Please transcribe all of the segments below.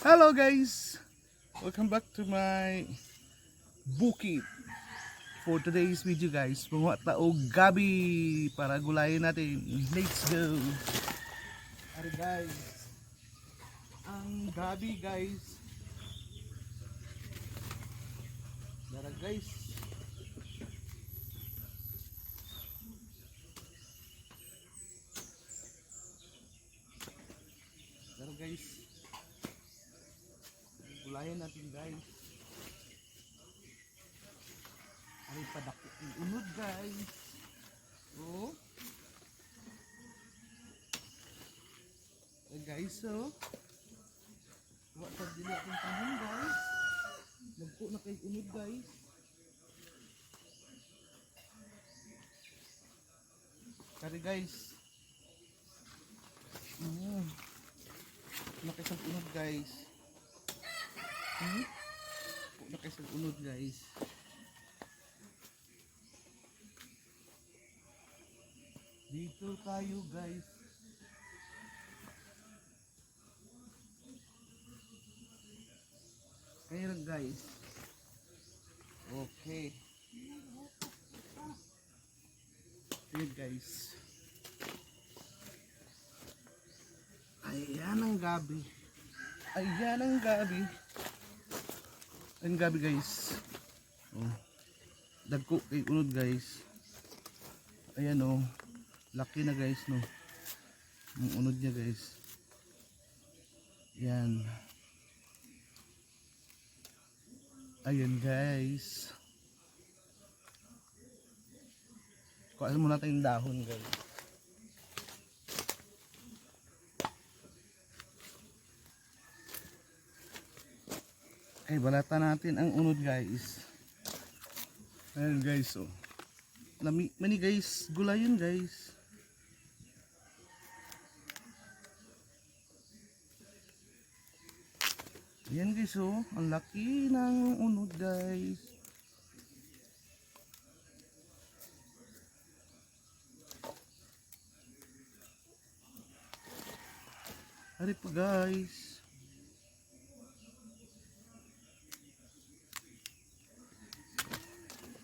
Hello guys! Welcome back to my bukid. For today's video guys, mga taog gabi para gulayin natin. Let's go! Ari guys, ang gabi guys. Dara guys. Dara guys. Gulayan natin guys. Ay padako ang unod guys. Oh. Ay guys so. Wa pa dili akong tanon guys. Nagpo na kay unod guys. Kari guys. Mm. Nakisang unod guys. Hmm? Po na kayo sa unod guys. Dito tayo guys. Kayo lang guys. Okay. Ayan guys. Ayan ang gabi. Ayan ang gabi. Ang gabi guys. Oh. Dagko kay unod guys. Ayan oh. Laki na guys no. Ang unod niya guys. Yan. Ayan guys. Kuha muna tayong dahon guys. Okay, balata natin ang unod guys. Ayan guys, oh. Lami, mani guys, gulay yun guys. Ayan guys, oh. Ang laki ng unod guys. Hari pa guys.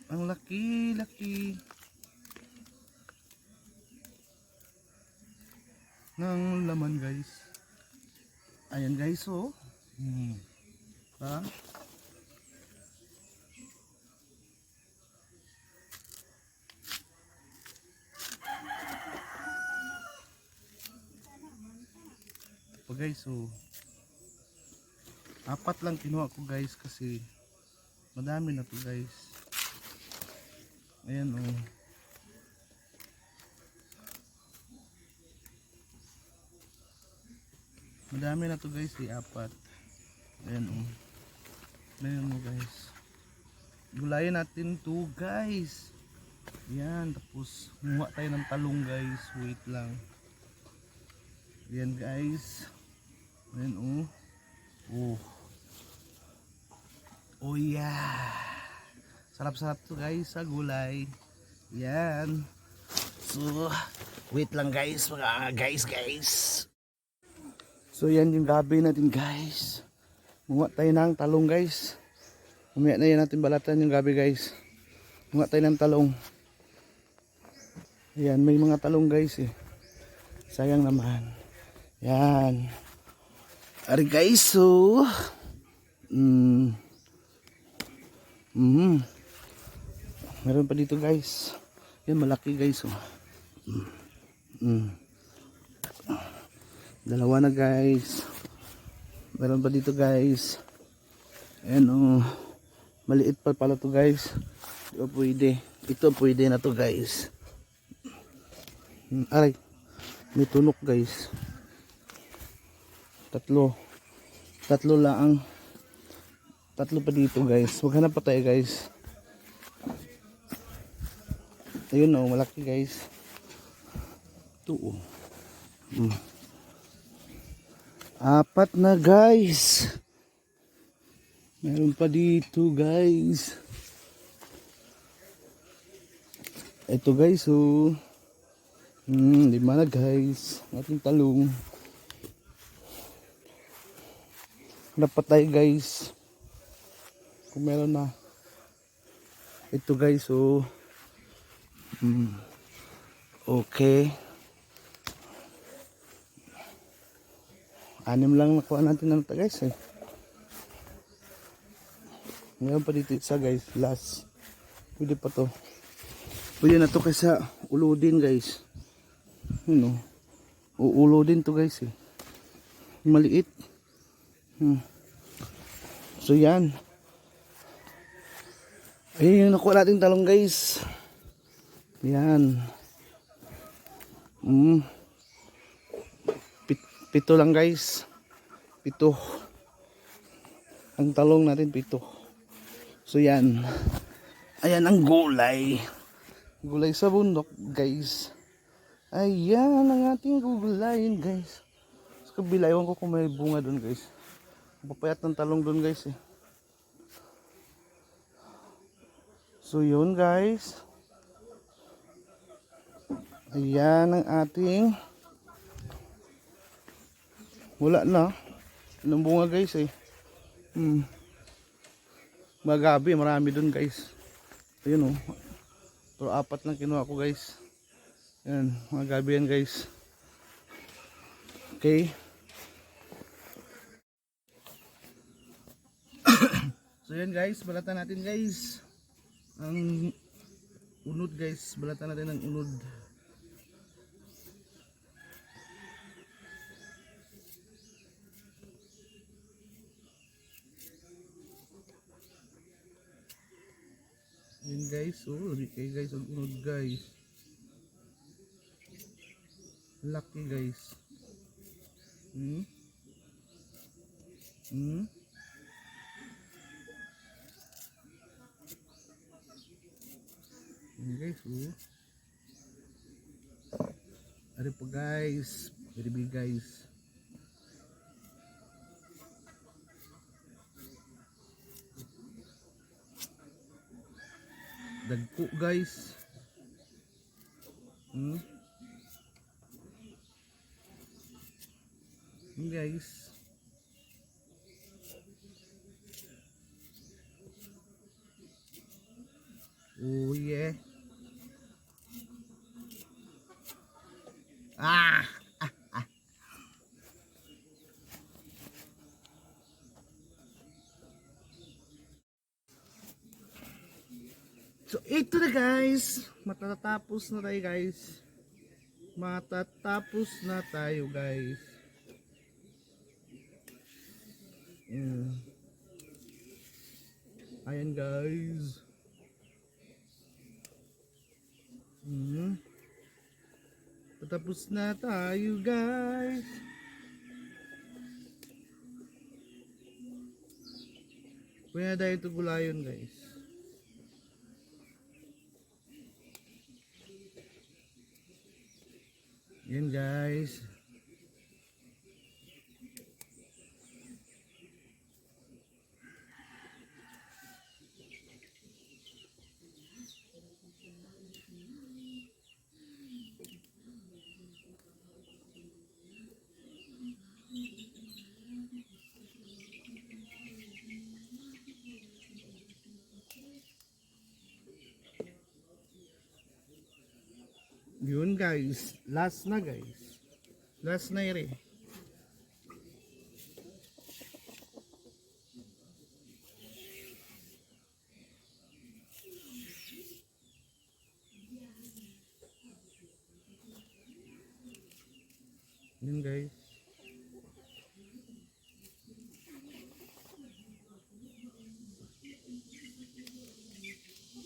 Ang laki, laki. ng laman guys. Ayan guys, oh. Hmm. Ha? Pa guys, oh. Apat lang kinuha ko guys kasi madami na to guys. Ayan oh. Madami na to guys, eh, apat. Ayan oh. Ayan mo guys. Gulayan natin to guys. Yan, tapos muha tayo ng talong guys. Wait lang. Ayan guys. Ayan oh. Oh. Oh yeah. Sarap-sarap to guys sa gulay. Yan. So, wait lang guys, mga guys guys. So yan yung gabi natin guys. Munga tayo ng talong guys. Umaya na yan natin balatan yung gabi guys. Munga tayo ng talong. Ayan, may mga talong guys eh. Sayang naman. Yan. Ari guys, so. Mm. Mm. Meron pa dito guys. Yan, malaki guys. Oh. Mm. Mm. Dalawa na guys. Meron pa dito guys. Ayan oh. Maliit pa pala to guys. Di ba pwede? Ito pwede na to guys. Hmm, Aray. May tunok guys. Tatlo. Tatlo lang. Tatlo pa dito guys. Maghanap pa tayo guys. Ayun oh, malaki guys. Ito oh. Hmm. Apat na guys. Meron pa dito guys. Ito guys oh. Hmm, lima na guys. Ating talong. Dapat tayo guys. Kung meron na. Ito guys, oh. Mm. Okay. Anim lang nakuha natin ng guys eh. Ngayon pa dito isa guys, last. Pwede pa to. Pwede na to kaysa uludin guys. Yun oh. Uuludin to guys eh. Maliit. Hmm. So yan. Ayun yung nakuha nating talong guys. Yan. Mm. Pit, pito lang guys. Pito. Ang talong natin pito. So yan. Ayan ang gulay. Gulay sa bundok guys. Ayan ang ating gugulayin guys. Sa kabila, ko kung may bunga doon guys. Papayat ng talong doon guys eh. So yun guys. Ayan ang ating wala na. Anong bunga guys eh. Hmm. Magabi, marami doon guys. Ayun oh. Pero apat lang kinuha ko guys. Ayan, mga gabi yan guys. Okay. so yan guys, balatan natin guys. Ang unod guys, balatan natin ang unod. Yan guys, oh, di kayo guys, ang unod guys. Lucky guys. Hmm? Hmm? Yan guys, oh. Ari po guys, big guys. Dagko guys. Hmm? Yun, guys. Oh yeah. Ah! ah, ah. So ito na guys. Matatapos na tayo guys. Matatapos na tayo guys. Mm. Ayan guys. Mm. Patapos na tayo guys. Kuya dahil ito gulayon guys. Yan guys. Yun guys, last na guys. Last na ire. Yun guys.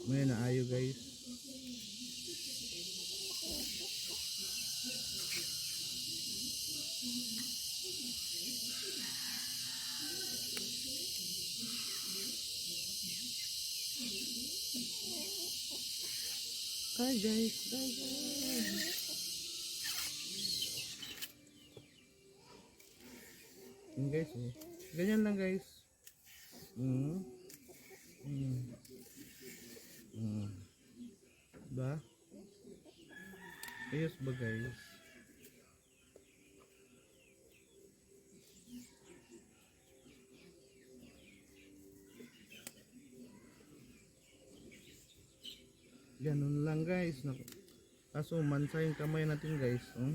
May naayo guys. Bye guys. Bye guys. Yun guys oh. Ganyan lang guys. Mm. Mm. Mm. Ba? Ayos ba guys? Ganun lang guys. Kaso mansa yung kamay natin guys. Oh.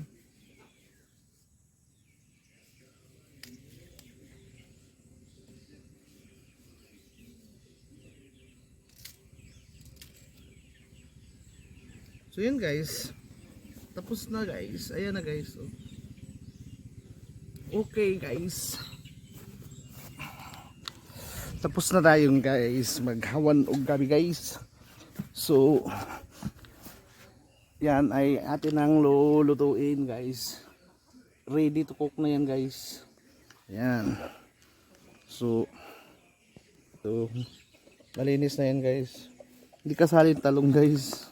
So yun guys. Tapos na guys. Ayan na guys. Oh. Okay guys. Tapos na tayong guys. Maghawan og gabi guys. So yan ay atin ang lulutuin guys. Ready to cook na yan guys. Yan. So ito malinis na yan guys. Hindi kasali talong guys.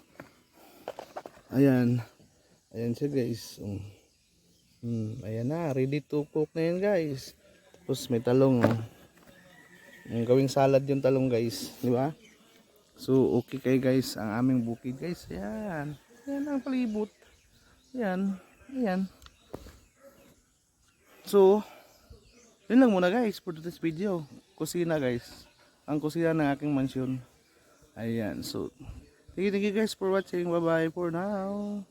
Ayan. Ayan siya guys. Um, Hmm, ayan na, ready to cook na yan guys. Tapos may talong oh. Yung gawing salad yung talong guys, di ba? So okay kay guys ang aming bukid guys. Ayan. Ayan ang palibot. Ayan. Ayan. So, yun lang muna guys for this video. Kusina guys. Ang kusina ng aking mansyon. Ayan. So, thank you, thank you guys for watching. Bye bye for now.